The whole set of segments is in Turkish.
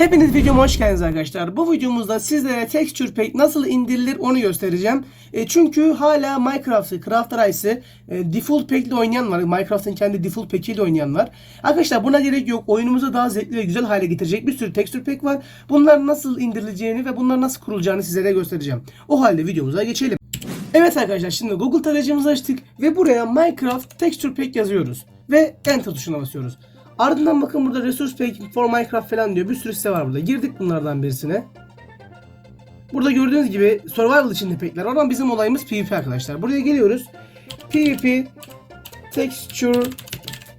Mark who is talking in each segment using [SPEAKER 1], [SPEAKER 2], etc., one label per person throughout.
[SPEAKER 1] Hepiniz videoma hoş geldiniz arkadaşlar. Bu videomuzda sizlere Texture Pack nasıl indirilir onu göstereceğim. E, çünkü hala Minecraft'ı, Craft Rice'ı e, default pack ile oynayan var. Minecraft'ın kendi default pack ile oynayan var. Arkadaşlar buna gerek yok. Oyunumuzu daha zevkli ve güzel hale getirecek bir sürü Texture Pack var. Bunlar nasıl indirileceğini ve bunlar nasıl kurulacağını sizlere göstereceğim. O halde videomuza geçelim. Evet arkadaşlar şimdi Google tarayıcımızı açtık ve buraya Minecraft Texture Pack yazıyoruz. Ve Enter tuşuna basıyoruz. Ardından bakın burada Resource Pack for Minecraft falan diyor. Bir sürü site var burada. Girdik bunlardan birisine. Burada gördüğünüz gibi survival içinde packler var ama bizim olayımız PvP arkadaşlar. Buraya geliyoruz. PvP Texture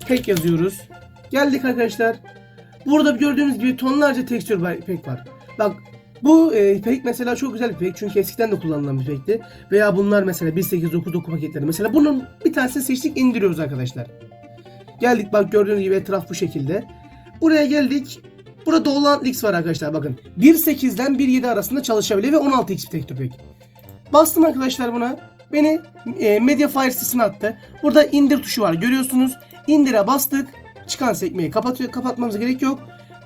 [SPEAKER 1] Pack yazıyoruz. Geldik arkadaşlar. Burada gördüğünüz gibi tonlarca texture pack var. Bak bu e, pack mesela çok güzel bir pack çünkü eskiden de kullanılan bir pack'ti. Veya bunlar mesela 1899 paketleri. Mesela bunun bir tanesini seçtik indiriyoruz arkadaşlar. Geldik bak gördüğünüz gibi etraf bu şekilde. Buraya geldik. Burada olan X var arkadaşlar bakın. 1.8'den 1.7 arasında çalışabiliyor ve 16x texture pack. Bastım arkadaşlar buna. Beni e, Mediafire sitesine attı. Burada indir tuşu var görüyorsunuz. İndire bastık. Çıkan sekmeyi kapatıyor. Kapatmamız gerek yok.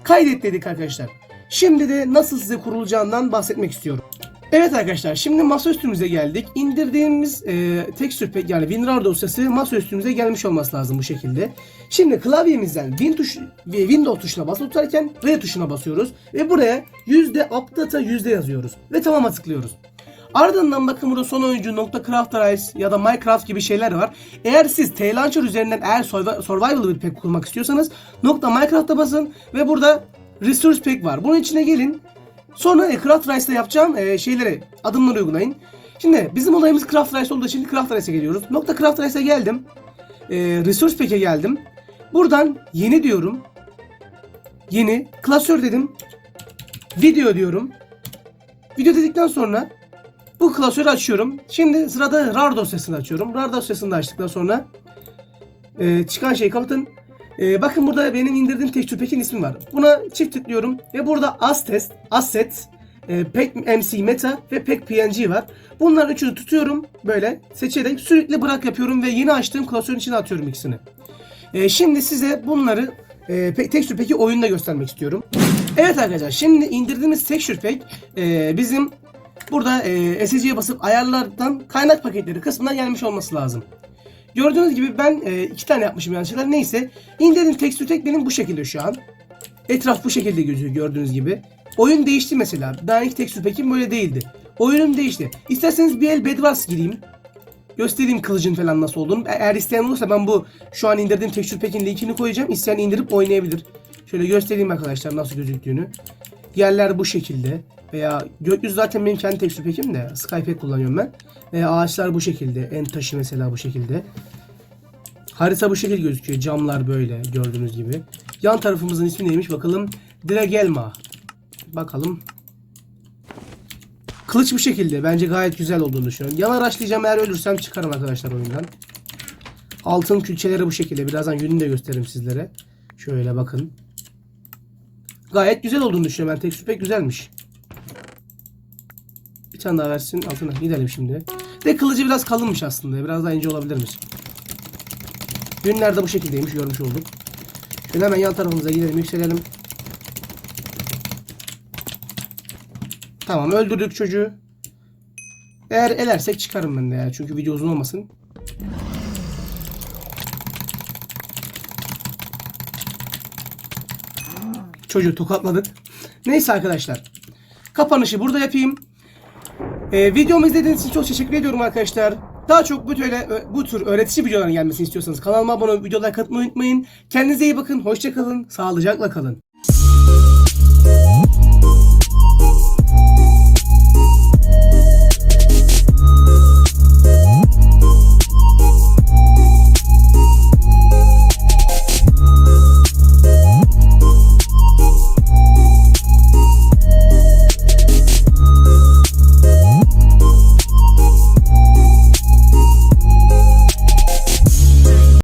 [SPEAKER 1] Kaydet dedik arkadaşlar. Şimdi de nasıl size kurulacağından bahsetmek istiyorum. Evet arkadaşlar şimdi masaüstümüze geldik. İndirdiğimiz e, texture pack yani WinRAR dosyası masaüstümüze gelmiş olması lazım bu şekilde. Şimdi klavyemizden Win tuş ve Windows tuşuna basılı tutarken R tuşuna basıyoruz ve buraya yüzde updata yüzde yazıyoruz ve tamama tıklıyoruz. Ardından bakın burada son oyuncu nokta Crafterize ya da Minecraft gibi şeyler var. Eğer siz T-Launcher üzerinden eğer survi- survival bir pack kurmak istiyorsanız nokta Minecraft'a basın ve burada Resource Pack var. Bunun içine gelin. Sonra e, Craft Rice'da yapacağım e, şeyleri, adımları uygulayın. Şimdi bizim olayımız Craft Rice olduğu için Craft Rice'e geliyoruz. Nokta Craft Rice'e geldim. E, Resource Pack'e geldim. Buradan yeni diyorum. Yeni. Klasör dedim. Video diyorum. Video dedikten sonra bu klasörü açıyorum. Şimdi sırada RAR dosyasını açıyorum. RAR dosyasını açtıktan sonra e, çıkan şeyi kapatın. E, bakın burada benim indirdiğim texture pack'in ismi var. Buna çift tıklıyorum ve burada Astest, Asset, e, Pack MC Meta ve Pack PNG var. Bunların üçünü tutuyorum böyle seçerek sürekli bırak yapıyorum ve yeni açtığım klasörün içine atıyorum ikisini. E, şimdi size bunları e, Texture Pack'i oyunda göstermek istiyorum. Evet arkadaşlar şimdi indirdiğimiz Texture Pack e, bizim burada e, SSC'ye basıp ayarlardan kaynak paketleri kısmına gelmiş olması lazım. Gördüğünüz gibi ben e, iki tane yapmışım yanlışlıkla. Neyse. indirdiğim Texture Pack benim bu şekilde şu an. Etraf bu şekilde gözüküyor gördüğünüz gibi. Oyun değişti mesela. Daha ilk Texture Pack'im böyle değildi. Oyunum değişti. İsterseniz bir el Bedwars gireyim. Göstereyim kılıcın falan nasıl olduğunu. E- Eğer isteyen olursa ben bu şu an indirdiğim Texture Pack'in linkini koyacağım. İsteyen indirip oynayabilir. Şöyle göstereyim arkadaşlar nasıl gözüktüğünü. Yerler bu şekilde. Veya gökyüzü zaten benim kendi texture pack'im de. Skypack kullanıyorum ben. Veya ağaçlar bu şekilde. En taşı mesela bu şekilde. Harita bu şekilde gözüküyor. Camlar böyle gördüğünüz gibi. Yan tarafımızın ismi neymiş bakalım. Dragelma. Bakalım. Kılıç bu şekilde. Bence gayet güzel olduğunu düşünüyorum. Yan araçlayacağım. Eğer ölürsem çıkarım arkadaşlar oyundan. Altın külçeleri bu şekilde. Birazdan yönünü de gösteririm sizlere. Şöyle bakın. Gayet güzel olduğunu düşünüyorum. Ben tekstür pek güzelmiş. Bir tane daha versin altına. Gidelim şimdi. De kılıcı biraz kalınmış aslında. Biraz daha ince olabilirmiş. Yünler de bu şekildeymiş. Görmüş olduk. Şöyle hemen yan tarafımıza gidelim. Yükselelim. Tamam öldürdük çocuğu. Eğer elersek çıkarım ben de ya. Çünkü video uzun olmasın. Çocuğu tokatladık. Neyse arkadaşlar. Kapanışı burada yapayım. Ee, videomu izlediğiniz için çok teşekkür ediyorum arkadaşlar. Daha çok bu tür, bu tür öğretici videoların gelmesini istiyorsanız kanalıma abone olup videolara katılmayı unutmayın. Kendinize iyi bakın. Hoşça kalın. Sağlıcakla kalın.